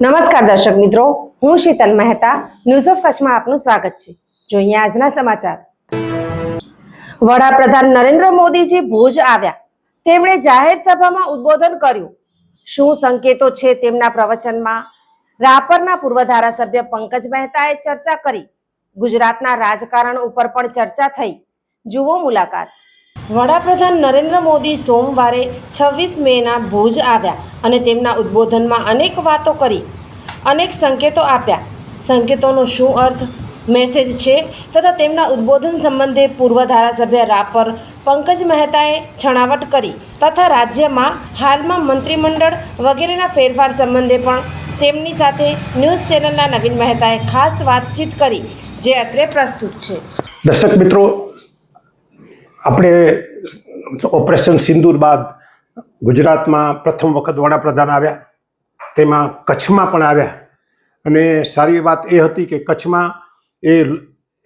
નમસ્કાર દર્શક મિત્રો, હું શીતલ મહેતા. ન્યૂઝ ઓફ કચ્છમાં આપનું સ્વાગત છે. જોઈએ આજના સમાચાર. વડાપ્રધાન નરેન્દ્ર મોદીજી ભુજ આવ્યા. તેમણે જાહેર સભામાં ઉદ્બોધન કર્યું. શું સંકેતો છે તેમના પ્રવચનમાં? રાપરના પૂર્વ ધારાસભ્ય પંકજ મહેતાએ ચર્ચા કરી. ગુજરાતના રાજકારણ ઉપર પણ ચર્ચા થઈ. જુઓ મુલાકાત. વડાપ્રધાન નરેન્દ્ર મોદી સોમવારે છવ્વીસ મેના ભુજ આવ્યા અને તેમના ઉદ્બોધનમાં અનેક વાતો કરી. અનેક સંકેતો આપ્યા. સંકેતોનો શું અર્થ? મેસેજ છે તથા તેમના ઉદ્બોધન સંબંધે પૂર્વ ધારાસભ્ય રાપર પંકજ મહેતાએ છણાવટ કરી તથા રાજ્યમાં હાલમાં મંત્રીમંડળ વગેરેના ફેરફાર સંબંધે પણ તેમની સાથે ન્યૂઝ ચેનલના નવીન મહેતાએ ખાસ વાતચીત કરી, જે અત્રે પ્રસ્તુત છે. દર્શક મિત્રો, આપણે ઓપરેશન સિંદૂર બાદ ગુજરાતમાં પ્રથમ વખત વડાપ્રધાન આવ્યા. તેમાં કચ્છમાં પણ આવ્યા. અને સારી વાત એ હતી કે કચ્છમાં એ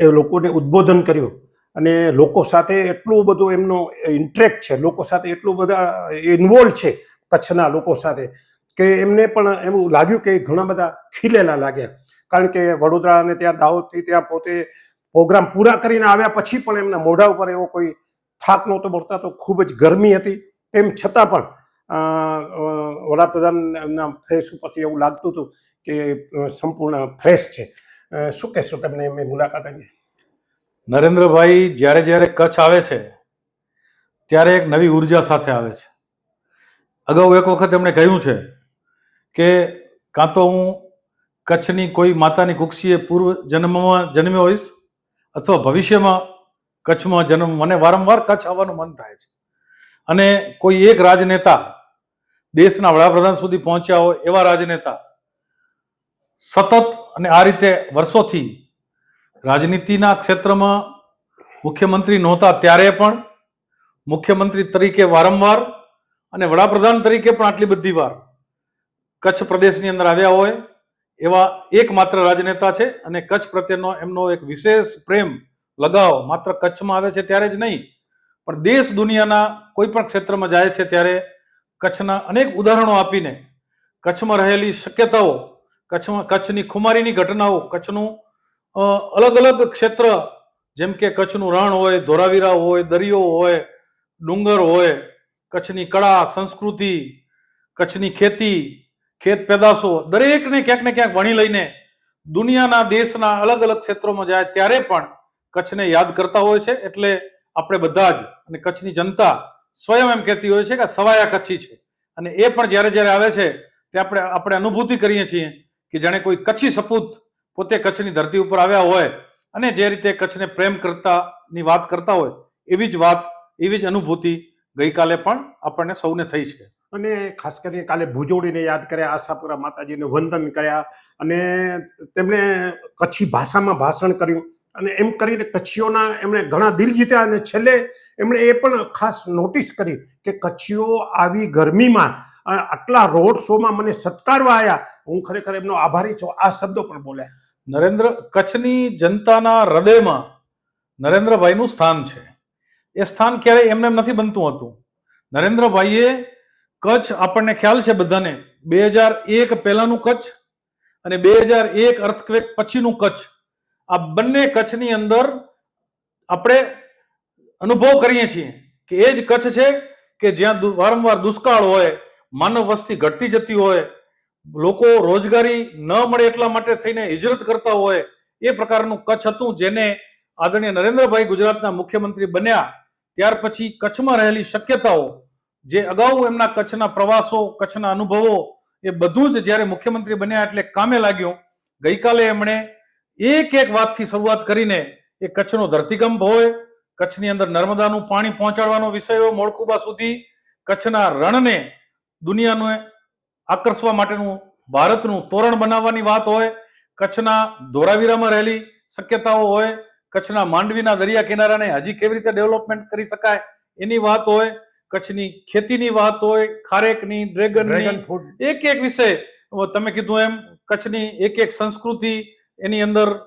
એ લોકોને ઉદ્બોધન કર્યું. અને લોકો સાથે એટલું બધું એમનો ઇન્ટરેક્ટ છે, લોકો સાથે એટલું બધા ઇન્વોલ્વ છે કચ્છના લોકો સાથે કે એમને પણ એવું લાગ્યું કે ઘણા બધા ખીલેલા લાગ્યા. કારણ કે વડોદરા અને ત્યાં દાહોદથી ત્યાં પોતે પ્રોગ્રામ પૂરા કરીને આવ્યા પછી પણ એમના મોઢા ઉપર એવો કોઈ થાક નહોતો મળતા તો ખૂબ જ ગરમી હતી. તેમ છતાં પણ વડાપ્રધાનના ફેસ ઉપરથી એવું લાગતું હતું કે સંપૂર્ણ ફ્રેશ છે. શું કહેશો તમને એમની મુલાકાત અંગે? નરેન્દ્રભાઈ, જ્યારે જ્યારે કચ્છ આવે છે, ત્યારે એક નવી ઊર્જા સાથે આવે છે. અગાઉ એક વખત એમણે કહ્યું છે કે, કાં તો હું કચ્છની કોઈ માતાની કુક્ષીએ પૂર્વ જન્મમાં જન્મ્યો હોઈશ અથવા ભવિષ્યમાં કચ્છમાં જન્મ મને વારંવાર કચ્છ આવવાનું મન થાય છે. અને કોઈ એક રાજનેતા દેશના વડાપ્રધાન સુધી પહોંચ્યા હોય એવા રાજનેતા સતત અને આ રીતે વર્ષોથી રાજનીતિના ક્ષેત્રમાં મુખ્યમંત્રી નહોતા ત્યારે પણ મુખ્યમંત્રી તરીકે વારંવાર અને વડાપ્રધાન તરીકે પણ આટલી બધી વાર કચ્છ પ્રદેશની અંદર આવ્યા હોય એવા એકમાત્ર રાજનેતા છે અને કચ્છ પ્રત્યેનો એમનો એક વિશેષ પ્રેમ, લગાવ માત્ર કચ્છમાં આવે છે ત્યારે જ નહીં, પણ દેશ દુનિયાના કોઈ પણ ક્ષેત્રમાં જાય છે ત્યારે કચ્છના અનેક ઉદાહરણો આપીને કચ્છમાં રહેલી શક્યતાઓ, કચ્છમાં, કચ્છની ખુમારીની ઘટનાઓ, કચ્છનું અલગ અલગ ક્ષેત્ર, જેમ કે કચ્છનું રણ હોય, ધોરાવીરા હોય, દરિયો હોય, ડુંગર હોય, કચ્છની કળા, સંસ્કૃતિ, કચ્છની ખેતી, ખેત પેદાશો, દરેકને ક્યાંક ને ક્યાંક વણી લઈને દુનિયાના દેશના અલગ અલગ ક્ષેત્રોમાં જાય ત્યારે પણ કચ્છને યાદ કરતા હોય છે. એટલે આપણે બધા જ અને કચ્છની જનતા સ્વયં એમ કહેતી હોય છે કે સવાયા કચ્છી છે. અને એ પણ જ્યારે જ્યારે આવે છે, તે આપણે આપણે અનુભૂતિ કરીએ છીએ કે જાણે કોઈ કચ્છી સપૂત પોતે કચ્છની ધરતી ઉપર આવ્યા હોય અને જે રીતે કચ્છને પ્રેમ કરતાની વાત કરતા હોય, એવી જ વાત, એવી જ અનુભૂતિ ગઈકાલે પણ આપણને સૌને થઈ છે. અને ખાસ કરીને કાલે ભુજોડીને યાદ કર્યા, આશાપુરા માતાજીને વંદન કર્યા અને તેમણે કચ્છી ભાષામાં ભાષણ કર્યું. અને એમ કરીને કચ્છીઓના એમણે ઘણા દિલ જીત્યા અને છેલ્લે એમણે એ પણ ખાસ નોટિસ કરી કે કચ્છીઓ આવી ગરમીમાં આટલા રોડ શોમાં મને સત્કારવા આવ્યા હું ખરેખર એમનો આભારી છું. આ શબ્દો પણ બોલ્યા. નરેન્દ્ર, કચ્છની જનતાના હૃદયમાં નરેન્દ્રભાઈનું સ્થાન છે. એ સ્થાન ક્યારેય એમને એમ નથી બનતું હતું. નરેન્દ્રભાઈએ કચ્છ આપણને ખ્યાલ છે બધાને. બે હજાર એક પહેલાનું કચ્છ અને બે હજાર એક અર્થક્વેક પછીનું કચ્છ. આ બંને કચ્છની અંદર આપણે અનુભવ કરીએ છીએ કે એ જ કચ્છ છે કે જ્યાં વારંવાર દુષ્કાળ હોય, માનવ વસ્તી ઘટતી જતી હોય, લોકો રોજગારી ન મળે એટલા માટે થઈને હિજરત કરતા હોય, એ પ્રકારનું કચ્છ હતું જેને આદરણીય નરેન્દ્રભાઈ ગુજરાતના મુખ્યમંત્રી બન્યા. ત્યાર પછી કચ્છમાં રહેલી શક્યતાઓ, જે અગાઉ એમના કચ્છના પ્રવાસો, કચ્છના અનુભવો, એ બધું જ જ્યારે મુખ્યમંત્રી બન્યા એટલે કામે લાગ્યું. ગઈકાલે એમણે એક એક વાતથી શરૂઆત કરીને એ કચ્છનો ધરતીકંપ હોય કચ્છની અંદર નર્મદાનું પાણી પહોંચાડવાનો વિષય હોય મોળખુબા સુધી કચ્છના રણને દુનિયાને આકર્ષવા માટેનું ભારતનું તોરણ બનાવવાની વાત હોય કચ્છના ધોરાવીરામાં રહેલી શક્યતાઓ હોય કચ્છના માંડવીના દરિયા કિનારાને હજી કેવી રીતે ડેવલપમેન્ટ કરી શકાય એની વાત હોય કચ્છની ખેતીની વાત હોય ખારેકની ડ્રેગન ડ્રેગન ફૂડ એક એક વિષય. તમે કીધું એમ કચ્છની એક એક સંસ્કૃતિ એની અંદર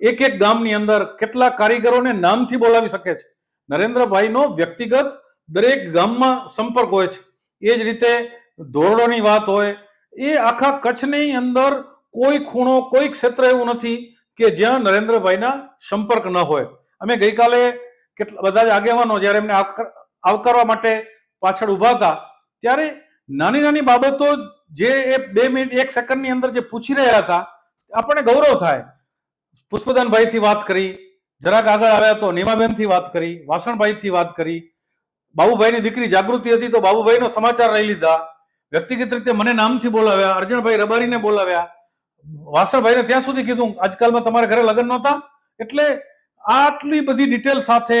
એક એક ગામની અંદર કેટલા કારીગરોને નામથી બોલાવી શકે છે? નરેન્દ્રભાઈનો વ્યક્તિગત દરેક ગામમાં સંપર્ક હોય છે. એ જ રીતે ધોરડોની વાત હોય, એ આખા કચ્છની અંદર કોઈ ખૂણો, કોઈ ક્ષેત્ર એવું નથી કે જ્યાં નરેન્દ્રભાઈના સંપર્ક ન હોય. અમે ગઈકાલે કેટલા, બધા જ આગેવાનો જ્યારે એમને આવકાર- આવકારવા માટે પાછળ ઊભા હતા, ત્યારે નાની નાની બાબતો જે એ બે મિનિટ, એક સેકન્ડની અંદર જે પૂછી રહ્યા હતા આપણને ગૌરવ થાય. પુષ્પદાનભાઈથી વાત કરી, જરાક આગળ આવ્યા તો નીમાબેનથી વાત કરી, વાસણભાઈથી વાત કરી. બાબુભાઈની દીકરી જાગૃતિ હતી તો બાબુભાઈનો સમાચાર લઈ લીધા. વ્યક્તિગત રીતે મને નામથી બોલાવ્યા, અર્જણભાઈ રબારીને બોલાવ્યા. વાસણભાઈને ત્યાં સુધી કીધું, આજકાલમાં તમારા ઘરે લગ્ન નહોતા? એટલે આટલી બધી ડિટેલ સાથે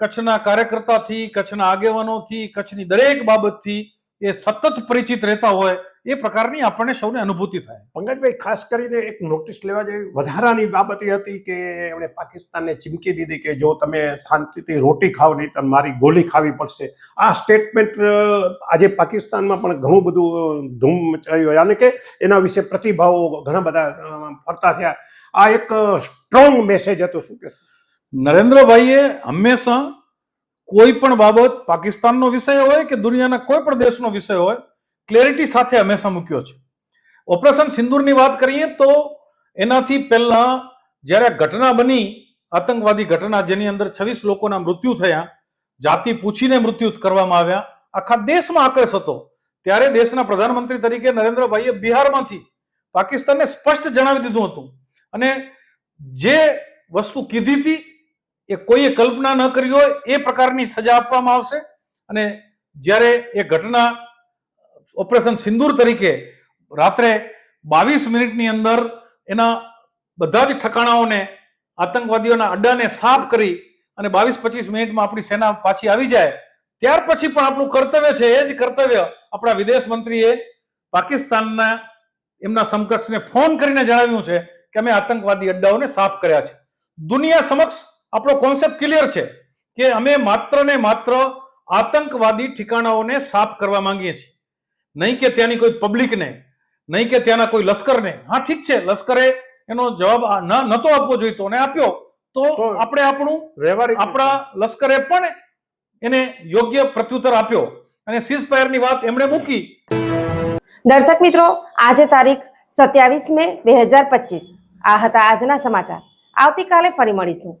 કચ્છના કાર્યકર્તાથી, કચ્છના આગેવાનોથી, કચ્છની દરેક બાબતથી એ સતત પરિચિત રહેતા હોય એ પ્રકારની આપણને સૌને અનુભૂતિ થાય. પંકજભાઈ ખાસ કરીને એક નોટિસ લેવા જેવી વધારાની બાબત એ હતી કે એમણે પાકિસ્તાનને ચીમકી દીધી કે જો તમે શાંતિથી રોટી ખાવ નહીં તો મારી ગોલી ખાવી પડશે. આ સ્ટેટમેન્ટ આજે પાકિસ્તાનમાં પણ ઘણું બધું ધૂમ મચાવ્યું અને કે એના વિશે પ્રતિભાવો ઘણા બધા ફરતા થયા. આ એક સ્ટ્રોંગ મેસેજ હતો. શું કે નરેન્દ્રભાઈએ હંમેશા કોઈ પણ બાબત પાકિસ્તાનનો વિષય હોય કે દુનિયાના કોઈ પણ દેશનો વિષય હોય ક્લેરિટી સાથે હંમેશા મૂક્યો છે. ઓપરેશન સિંદૂરની વાત કરીએ તો એનાથી પહેલા જ્યારે ઘટના બની, આતંકવાદી ઘટના જેની અંદર છવ્વીસ લોકોના મૃત્યુ થયા, જાતિ પૂછીને મૃત્યુ કરવામાં આવ્યા, આખા દેશમાં આક્રોશ હતો. ત્યારે દેશના પ્રધાનમંત્રી તરીકે નરેન્દ્રભાઈએ બિહારમાંથી પાકિસ્તાનને સ્પષ્ટ જણાવી દીધું હતું. અને જે વસ્તુ કીધી હતી એ કોઈએ કલ્પના ન કરી હોય, એ પ્રકારની સજા આપવામાં આવશે. અને જ્યારે એ ઘટના ઓપરેશન સિંદૂર તરીકે રાત્રે બાવીસ મિનિટની અંદર એના બધા જ ઠકાણાઓને, આતંકવાદીઓના અડ્ડાને સાફ કરી અને બાવીસ પચીસ મિનિટમાં આપણી સેના પાછી આવી જાય, ત્યાર પછી પણ આપણું કર્તવ્ય છે, એ જ કર્તવ્ય આપણા વિદેશ મંત્રીએ પાકિસ્તાનના એમના સમકક્ષને ફોન કરીને જણાવ્યું છે કે અમે આતંકવાદી અડ્ડાઓને સાફ કર્યા છે. દુનિયા સમક્ષ આપણો કોન્સેપ્ટ ક્લિયર છે કે અમે માત્ર ને માત્ર આતંકવાદી ઠિકાણાઓને સાફ કરવા માંગીએ છીએ. નહીં કે ત્યાંની કોઈ પબ્લિકને નહીં કે ત્યાંના કોઈ લશ્કરને. હા ઠીક છે લશ્કરે એનો જવાબ ન નતો આપવો જોઈતો અને આપ્યો. તો આપણે આપણું વ્યવહારિક આપણા લશ્કરે પણ એને યોગ્ય પ્રત્યુત્તર આપ્યો. અને સીઝફાયરની વાત એમણે મૂકી. દર્શક મિત્રો આજે તારીખ સત્યાવીસ મે બે હજાર પચીસ. આ હતા આજના સમાચાર. આવતીકાલે ફરી મળીશું.